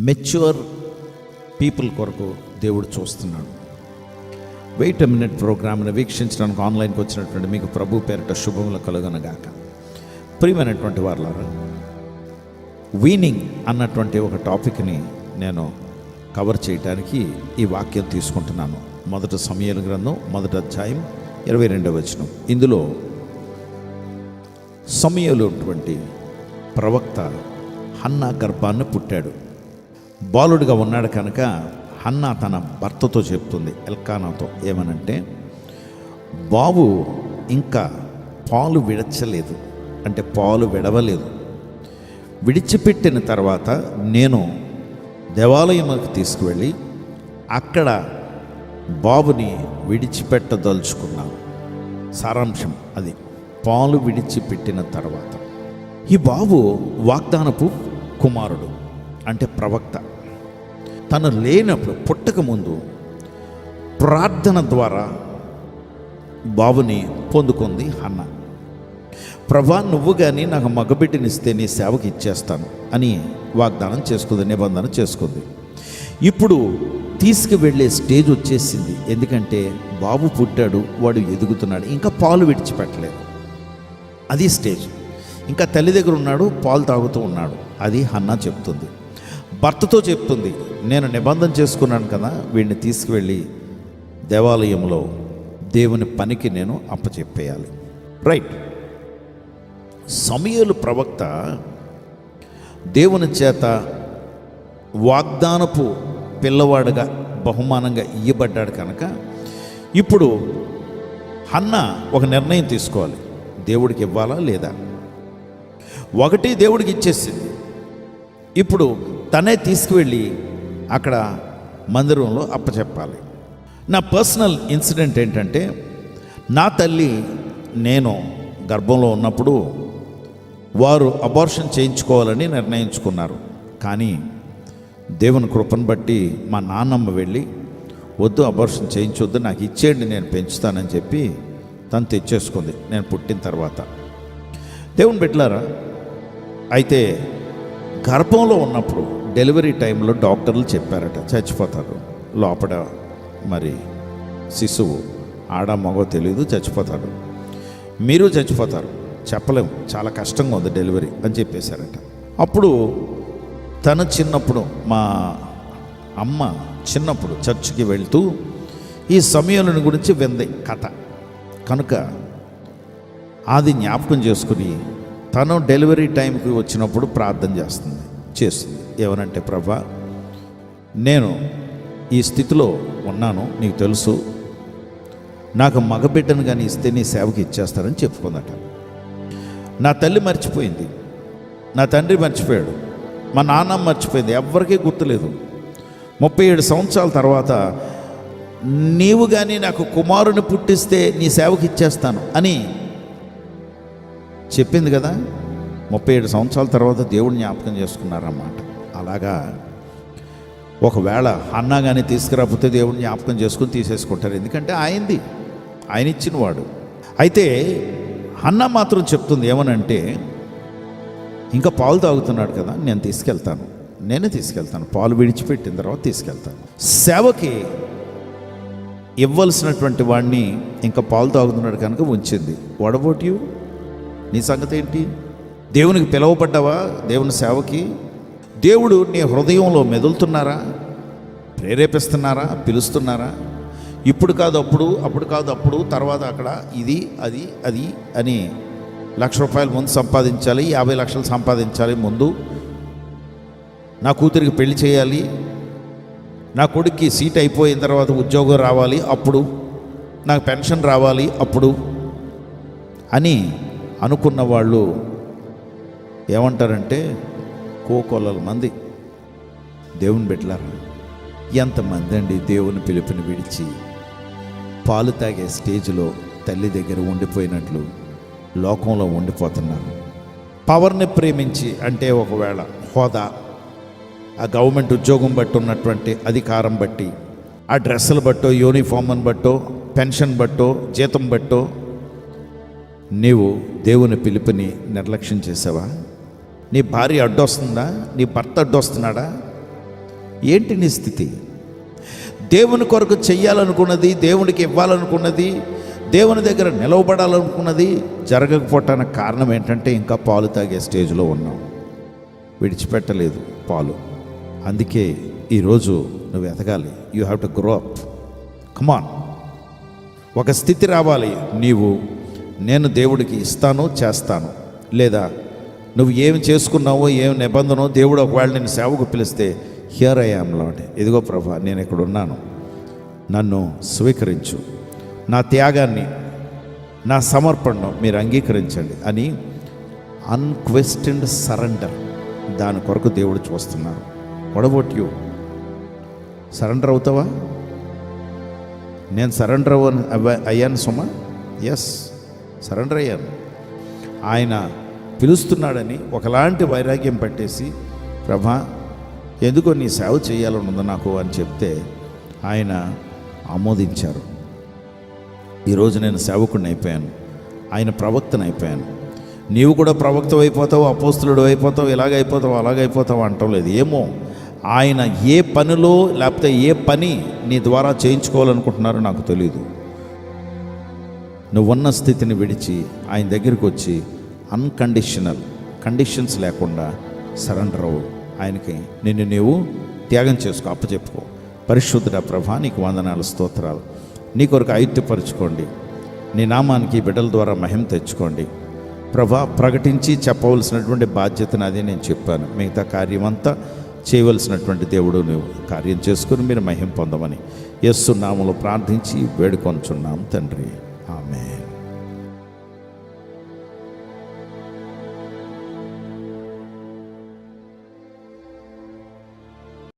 Mature people కొరకు దేవుడు చూస్తున్నాడు. వెయిట్ మినిట్ ప్రోగ్రామ్ని వీక్షించడానికి ఆన్లైన్కి వచ్చినటువంటి మీకు ప్రభు పేరిట శుభములు కలుగనగాక. ప్రియమైనటువంటి వారులారా వీనింగ్ అన్నటువంటి ఒక టాపిక్ని నేను కవర్ చేయడానికి ఈ వాక్యం తీసుకుంటున్నాను. మొదట సమయాల గ్రంథం మొదటి అధ్యాయం ఇరవై రెండవ వచనం. ఇందులో సమయంలో ఉన్నటువంటి ప్రవక్త హన్నా గర్భాన్ని పుట్టాడు. బాలుడిగా ఉన్నాడు కనుక హన్నా తన భర్తతో చెప్తుంది ఎల్కానాతో. ఏమనంటే బాబు ఇంకా పాలు విడచలేదు. అంటే పాలు విడవలేదు. విడిచిపెట్టిన తర్వాత నేను దేవాలయంలోకి తీసుకువెళ్ళి అక్కడ బాబుని విడిచిపెట్టదలుచుకున్నాను. సారాంశం అది. పాలు విడిచిపెట్టిన తర్వాత. ఈ బాబు వాగ్దానపు కుమారుడు అంటే ప్రవక్త. తను లేనప్పుడు పుట్టక ముందు ప్రార్థన ద్వారా బాబుని పొందుకుంది అన్న ప్రభా నువ్వు కానీ నాకు మగబిడ్డనిస్తే నీ సేవకి ఇచ్చేస్తాను అని వాగ్దానం చేసుకుంది నిబంధన చేసుకుంది. ఇప్పుడు తీసుకువెళ్ళే స్టేజ్ వచ్చేసింది. ఎందుకంటే బాబు పుట్టాడు వాడు ఎదుగుతున్నాడు. ఇంకా పాలు విడిచిపెట్టలేదు. అది స్టేజ్. ఇంకా తల్లి దగ్గర ఉన్నాడు పాలు తాగుతూ ఉన్నాడు. అది హన్నా చెప్తుంది. భర్తతో చెప్తుంది నేను నిబంధన చేసుకున్నాను కదా వీడిని తీసుకువెళ్ళి దేవాలయంలో దేవుని పనికి నేను అప్పచెప్పేయాలి. రైట్ సమయలు ప్రవక్త దేవుని చేత వాగ్దానపు పిల్లవాడుగా బహుమానంగా ఇయ్యబడ్డాడు కనుక ఇప్పుడు అన్న ఒక నిర్ణయం తీసుకోవాలి. దేవుడికి ఇవ్వాలా లేదా? ఒకటి దేవుడికి ఇచ్చేసింది. ఇప్పుడు తనే తీసుకువెళ్ళి అక్కడ మందిరంలో అప్పచెప్పాలి. నా పర్సనల్ ఇన్సిడెంట్ ఏంటంటే నా తల్లి నేను గర్భంలో ఉన్నప్పుడు వారు అబార్షన్ చేయించుకోవాలని నిర్ణయించుకున్నారు. కానీ దేవుని కృపను బట్టి మా నాన్నమ్మ వెళ్ళి వద్దు అబార్షన్ చేయించొద్దు నాకు ఇచ్చేయండి నేను పెంచుతానని చెప్పి తను తెచ్చేసుకుంది నేను పుట్టిన తర్వాత. దేవుని పెట్టలారా అయితే గర్భంలో ఉన్నప్పుడు డెలివరీ టైంలో డాక్టర్లు చెప్పారట చచ్చిపోతారు. లోపల మరి శిశువు ఆడ మగో తెలియదు చచ్చిపోతాడు మీరు చచ్చిపోతారు. చెప్పలేము చాలా కష్టంగా ఉంది డెలివరీ అని చెప్పేశారట. అప్పుడు తన చిన్నప్పుడు మా అమ్మ చిన్నప్పుడు చర్చికి వెళ్తూ ఈ సమయాలను గురించి వింది కథ. కనుక అది జ్ఞాపకం చేసుకుని తను డెలివరీ టైంకి వచ్చినప్పుడు ప్రార్థన చేస్తుంది. చేస్తుంది. ఏమనంటే ప్రభా నేను ఈ స్థితిలో ఉన్నాను నీకు తెలుసు. నాకు మగబిడ్డను కానీ ఇస్తే నీ సేవకి ఇచ్చేస్తానని చెప్పుకుందట. నా తల్లి మర్చిపోయింది. నా తండ్రి మర్చిపోయాడు. మా నాన్న మర్చిపోయింది. ఎవ్వరికీ గుర్తులేదు. ముప్పై ఏడు సంవత్సరాల తర్వాత నీవు కానీ నాకు కుమారుని పుట్టిస్తే నీ సేవకి ఇచ్చేస్తాను అని చెప్పింది కదా ముప్పై ఏడు సంవత్సరాల తర్వాత దేవుడిని జ్ఞాపకం చేసుకున్నారన్నమాట. అలాగా ఒకవేళ అన్నా కానీ తీసుకురాకపోతే దేవుడిని జ్ఞాపకం చేసుకుని తీసేసుకుంటారు. ఎందుకంటే ఆయనది ఆయన ఇచ్చినవాడు అయితే అన్న మాత్రం చెప్తుంది ఏమనంటే ఇంకా పాలు తాగుతున్నాడు కదా నేను తీసుకెళ్తాను. నేనే తీసుకెళ్తాను. పాలు విడిచిపెట్టిన తర్వాత తీసుకెళ్తాను. సేవకి ఇవ్వాల్సినటువంటి వాడిని ఇంకా పాలు తాగుతున్నాడు కనుక ఉంచింది. వడబోట్ యూ నీ సంగతి ఏంటి? దేవునికి పిలువబడ్డావా? దేవుని సేవకి? దేవుడు నీ హృదయంలో మెదులుతున్నారా? ప్రేరేపిస్తున్నారా? పిలుస్తున్నారా? ఇప్పుడు కాదు అప్పుడు అప్పుడు కాదు అప్పుడు తర్వాత అక్కడ ఇది అది అది అని లక్ష రూపాయలు ముందు సంపాదించాలి యాభై లక్షలు సంపాదించాలి ముందు. నా కూతురికి పెళ్ళి చేయాలి. నా కొడుక్కి సీట్ అయిపోయిన తర్వాత ఉద్యోగం రావాలి అప్పుడు. నాకు పెన్షన్ రావాలి అప్పుడు అని అనుకున్న వాళ్ళు ఏమంటారంటే కోకొల్లల మంది. దేవుని బిడ్డలారా ఎంతమంది అండి దేవుని పిలుపుని విడిచి పాలు తాగే స్టేజ్లో తల్లి దగ్గర ఉండిపోయినట్లు లోకంలో ఉండిపోతున్నారు. పవర్ని ప్రేమించి అంటే ఒకవేళ హోదా ఆ గవర్నమెంట్ ఉద్యోగం బట్టి ఉన్నటువంటి అధికారం బట్టి ఆ డ్రెస్సులు బట్టో యూనిఫామ్ని బట్టో పెన్షన్ బట్టో జీతం బట్టో నీవు దేవుని పిలుపుని నిర్లక్ష్యం చేసావా? నీ భార్య అడ్డొస్తుందా? నీ భర్త అడ్డొస్తున్నాడా? ఏంటి నీ స్థితి? దేవుని కొరకు చెయ్యాలనుకున్నది దేవునికి ఇవ్వాలనుకున్నది దేవుని దగ్గర నిలవబడాలనుకున్నది జరగకపోవటానికి కారణం ఏంటంటే ఇంకా పాలు తాగే స్టేజ్లో ఉన్నాం విడిచిపెట్టలేదు పాలు. అందుకే ఈరోజు నువ్వు ఎదగాలి. You have to grow up come on ఒక స్థితి రావాలి. నీవు నేను దేవుడికి ఇస్తాను చేస్తాను. లేదా నువ్వు ఏమి చేసుకున్నావో ఏమి నిబంధనో దేవుడు ఒకవేళ నేను సేవకు పిలిస్తే హియర్ ఐ యామ్ లాడ్ ఇదిగో ప్రభా నేను ఇక్కడ ఉన్నాను. నన్ను స్వీకరించు. నా త్యాగాన్ని నా సమర్పణను మీరు అంగీకరించండి అని అన్క్వెస్టెండ్ సరెండర్ దాని కొరకు దేవుడు చూస్తున్నారు వడబోట్ యూ సరెండర్ అవుతావా? నేను సరెండర్ అవ్వను అవ్వ- అయ్యాను సుమా? ఎస్ సరెండర్ అయ్యాను. ఆయన పిలుస్తున్నాడని ఒకలాంటి వైరాగ్యం పట్టేసి ప్రభా ఎందుకో నీ సేవ చేయాలని ఉంది నాకు? అని చెప్తే ఆయన ఆమోదించారు. ఈరోజు నేను సేవకుడిని అయిపోయాను. ఆయన ప్రవక్తను అయిపోయాను. నీవు కూడా ప్రవక్త అయిపోతావు అపోస్తులుడు అయిపోతావు ఇలాగ అయిపోతావు అలాగ అయిపోతావు అంటం లేదు. ఏమో ఆయన ఏ పనిలో లేకపోతే ఏ పని నీ ద్వారా చేయించుకోవాలనుకుంటున్నారో నాకు తెలియదు నువ్వున్న స్థితిని విడిచి ఆయన దగ్గరికి వచ్చి అన్కండిషనల్ కండిషన్స్ లేకుండా సరెండర్ అవ్వు. ఆయనకి నిన్ను నీవు త్యాగం చేసుకో అప్పచెప్పుకో. పరిశుద్ధుడ ప్రభా నీకు వందనాలు స్తోత్రాలు. నీ కొరకు ఐత్యపరచుకోండి నీ నామానికి బిడ్డల ద్వారా మహిమ తెచ్చుకోండి. ప్రభా ప్రకటించి చెప్పవలసినటువంటి బాధ్యతను అదే నేను చెప్పాను. మిగతా కార్యమంతా చేయవలసినటువంటి దేవుడు నువ్వు కార్యం చేసుకుని మీరు మహిం పొందమని యస్సు నామలు ప్రార్థించి వేడుకొంచున్నాం తండ్రి.